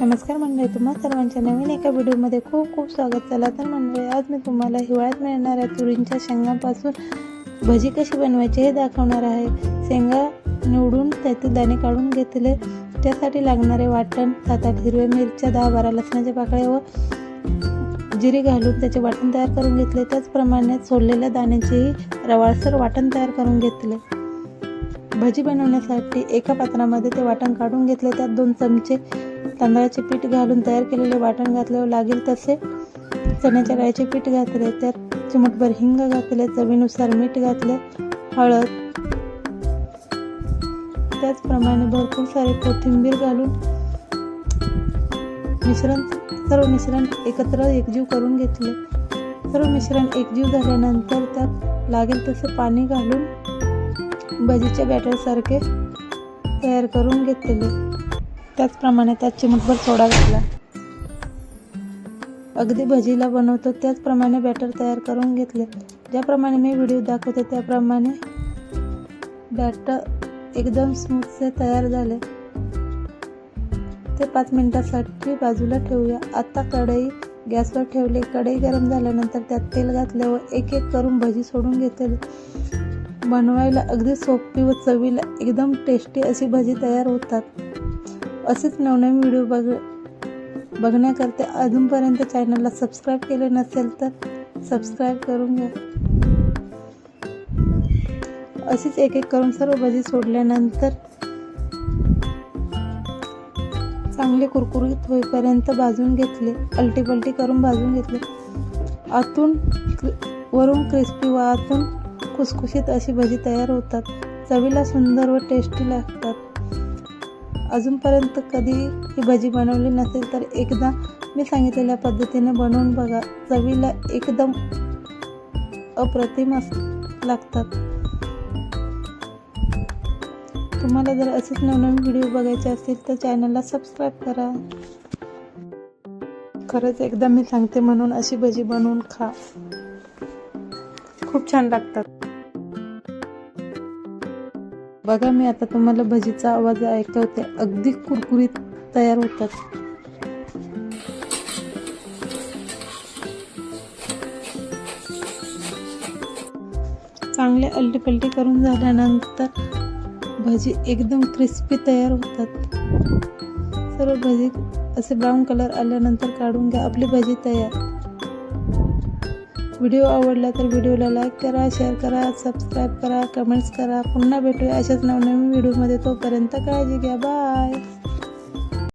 नमस्कार मंडळी तुम्हा सर्वांच्या नवीन एका व्हिडिओमध्ये खूप खूप स्वागत. चला तर मंडळी आज मी तुम्हाला हिवाळ्यात मिळणाऱ्या तुरींच्या शेंगापासून भजी कशी बनवायची हे दाखवणार आहे. शेंगा निवडून त्याचे दाणे काढून घेतले. त्यासाठी लागणारे वाटण सात आठ हिरव्या मिरच्या दहा बारा लसणाच्या पाकळ्या व जिरे घालून त्याचे वाटण तयार करून घेतले. त्याचप्रमाणे सोडलेल्या दाण्याचेही रवाळसर वाटण तयार करून घेतले. भजी बनवण्यासाठी एका पात्रामध्ये ते वाटण काढून घेतले. त्यात दोन चमचे तांदळाचे पीठ घालून तयार केलेले वाटण घातल्यावर लागेल तसे चण्याच्या डाळीचे पीठ घातले. त्यात चिमटभर हिंग घातले चवीनुसार मीठ घातले हळद. त्याचप्रमाणे भरपूर सारे कोथिंबीर घालून मिश्रण सर्व मिश्रण एकत्र एकजीव करून घेतले. सर्व मिश्रण एकजीव झाल्यानंतर त्यात लागेल तसे पाणी घालून भजीच्या बॅटरसारखे तयार करून घेतलेले. त्याचप्रमाणे त्यात चिमटभर सोडा घातला. अगदी भजीला बनवतो त्याचप्रमाणे बॅटर तयार करून घेतले. ज्याप्रमाणे मी व्हिडिओ दाखवते त्याप्रमाणे बॅटर एकदम स्मूथचे तयार झाले. ते पाच मिनिटासाठी बाजूला ठेवूया. आता कढई गॅसवर ठेवले. कढई गरम झाल्यानंतर त्यात तेल घातले व एक एक करून भजी सोडून घेतले बनवायला अगदी सोपी व चवीला एकदम टेस्टी अशी भजी तयार होतात. असेच नवनवीन व्हिडिओ बघ बघण्याकरता अजूनपर्यंत चॅनलला सबस्क्राईब केले नसेल तर सबस्क्राईब करून घ्या. अशीच एक एक करून सर्व भजी सोडल्यानंतर चांगले कुरकुरीत होईपर्यंत भाजून घेतले अलटी पलटी करून भाजून घेतले. आतून वरून क्रिस्पी व आतून खुसखुशीत अशी भजी तयार होतात. चवीला सुंदर व टेस्टी लागतात. अजूनपर्यंत कधी ही भजी बनवली नसेल तर एकदा मी सांगितलेल्या पद्धतीने बनवून बघा. चवीला एकदम अप्रतिम अस लागतात. तुम्हाला जर असेच नवनवीन व्हिडिओ बघायचे असतील तर चॅनलला सबस्क्राईब करा. खरंच एकदा मी सांगते म्हणून अशी भजी बनवून खा. खूप छान लागतात. बघा मी आता तुम्हाला भजीचा आवाज ऐकवते. अगदी कुरकुरीत तयार होतात. चांगले अलटीपलटी करून झाल्यानंतर भजी एकदम क्रिस्पी तयार होतात. सर्व भजी असे ब्राऊन कलर आल्यानंतर काढून घ्या. आपली भजी तयार. व्हिडिओ आवडला तर व्हिडिओला लाईक करा शेअर करा सबस्क्राईब करा कमेंट्स करा. पुन्हा भेटूया अशाच नवनवीन व्हिडिओमध्ये. तोपर्यंत काळजी घ्या. बाय.